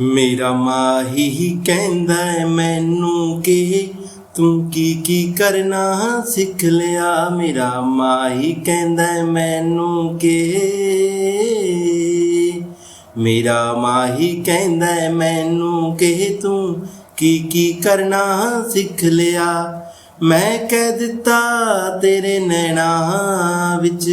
ਮੇਰਾ ਮਾਹੀ ਹੀ ਕਹਿੰਦਾ ਹੈ, ਮੈਨੂੰ ਕਿ ਤੂੰ ਕੀ ਕੀ ਕਰਨਾ? ਸਿੱਖ ਲਿਆ। ਮੇਰਾ ਮਾਹੀ ਕਹਿੰਦਾ ਹੈ, ਮੈਨੂੰ ਕਿ ਮੇਰਾ ਮਾਹੀ ਕਹਿੰਦਾ ਹੈ, ਮੈਨੂੰ ਕਿ ਤੂੰ ਕੀ ਕੀ ਕਰਨਾ? ਸਿੱਖ ਲਿਆ। ਮੈਂ ਕਹਿ ਦਿੱਤਾ ਤੇਰੇ ਨੈਣਾ ਵਿੱਚ।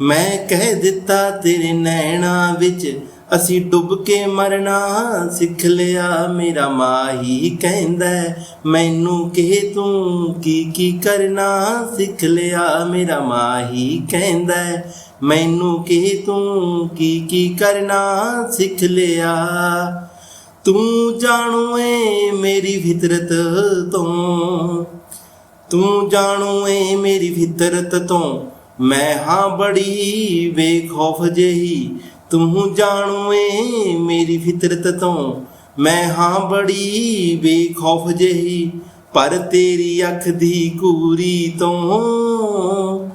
ਮੈਂ ਕਹਿ ਦਿੱਤਾ ਤੇਰੇ ਨੈਣਾ ਵਿੱਚ। ਅਸੀਂ ਡੁੱਬ ਕੇ ਮਰਨਾ, ਸਿੱਖ ਲਿਆ ਮੇਰਾ ਮਾਹੀ ਕਹਿੰਦਾ ਮੈਨੂੰ ਕਿ ਤੂੰ ਕੀ ਕੀ ਕਰਨਾ, ਸਿੱਖ ਲਿਆ ਮੇਰਾ ਮਾਹੀ ਕਹਿੰਦਾ ਮੈਨੂੰ ਕਿ ਤੂੰ ਕੀ ਕੀ ਕਰਨਾ, ਸਿੱਖ ਲਿਆ। ਤੂੰ ਜਾਣੂ ਏ ਮੇਰੀ ਫਿਤਰਤ ਤੋਂ, ਤੂੰ ਜਾਣੂ ਏ ਮੇਰੀ ਫਿਤਰਤ ਤੋਂ। ਮੈਂ ਹਾਂ ਬੜੀ ਬੇਖੌਫ ਜਿਹੀ ਤੂੰ ਜਾਣੂ ਏ ਮੇਰੀ ਫਿਤਰਤ ਤੋਂ। ਮੈਂ ਹਾਂ ਬੜੀ ਬੇਖੌਫ ਜਿਹੀ, ਪਰ ਤੇਰੀ ਅੱਖ ਦੀ ਕੂਰੀ ਤੋਂ।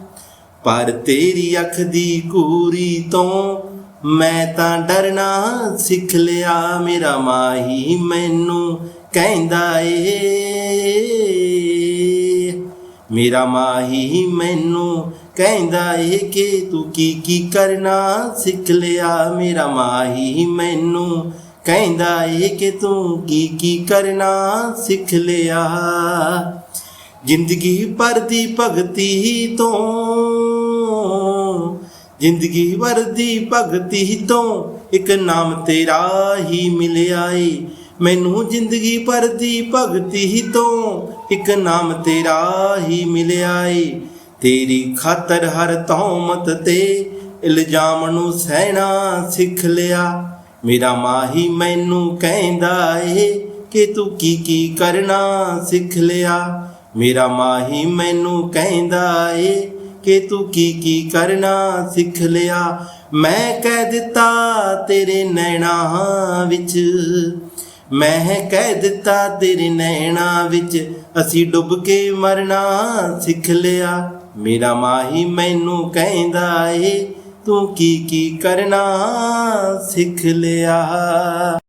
ਪਰ ਤੇਰੀ ਅੱਖ ਦੀ ਕੂਰੀ ਤੋਂ ਮੈਂ ਤਾਂ ਡਰਨਾ ਸਿੱਖ ਲਿਆ, ਮੇਰਾ ਮਾਹੀ ਮੈਨੂੰ ਕਹਿੰਦਾ ਏ। ਮੇਰਾ ਮਾਹੀ ਮੈਨੂੰ ਕਹਿੰਦਾ ਏ ਕਿ ਤੂੰ ਕੀ ਕੀ ਕਰਨਾ? ਸਿੱਖ ਲਿਆ ਮੇਰਾ ਮਾਹੀ ਮੈਨੂੰ। ਕਹਿੰਦਾ ਏ ਕਿ ਤੂੰ ਕੀ ਕੀ ਕਰਨਾ? ਸਿੱਖ ਲਿਆ। ਜ਼ਿੰਦਗੀ ਭਰ ਦੀ ਭਗਤੀ ਤੋਂ, ਜ਼ਿੰਦਗੀ ਭਰ ਦੀ ਭਗਤੀ ਤੋਂ ਇੱਕ ਨਾਮ ਤੇਰਾ ਹੀ ਮਿਲਿਆ ਏ। ਮੈਨੂੰ ਜ਼ਿੰਦਗੀ ਭਰ ਦੀ ਭਗਤੀ ਤੋਂ ਇੱਕ ਨਾਮ ਤੇਰਾ ਹੀ ਮਿਲਿਆ ਏ। ਤੇਰੀ ਖਾਤਰ ਹਰ ਤੌਮਤ ਤੇ ਇਲਜ਼ਾਮ ਨੂੰ ਸਹਿਣਾ ਸਿੱਖ ਲਿਆ। ਮੇਰਾ ਮਾਹੀ ਮੈਨੂੰ ਕਹਿੰਦਾ ਏ ਕਿ ਤੂੰ ਕੀ ਕੀ ਕਰਨਾ ਸਿੱਖ ਲਿਆ। ਮੇਰਾ ਮਾਹੀ ਮੈਨੂੰ ਕਹਿੰਦਾ ਏ ਕਿ ਤੂੰ ਕੀ ਕੀ ਕਰਨਾ ਸਿੱਖ ਲਿਆ। ਮੈਂ ਕਹਿ ਦਿੱਤਾ ਤੇਰੇ ਨੈਣਾ ਵਿੱਚ ਮੈਂ ਕਹਿ ਦਿੱਤਾ ਤੇਰੇ ਨੈਣਾ ਵਿੱਚ, ਅਸੀਂ ਡੁੱਬ ਕੇ ਮਰਨਾ ਸਿੱਖ ਲਿਆ। ਮੇਰਾ ਮਾਹੀ ਮੈਨੂੰ ਕਹਿੰਦਾ ਏ, ਤੂੰ ਕੀ ਕੀ ਕਰਨਾ ਸਿੱਖ ਲਿਆ।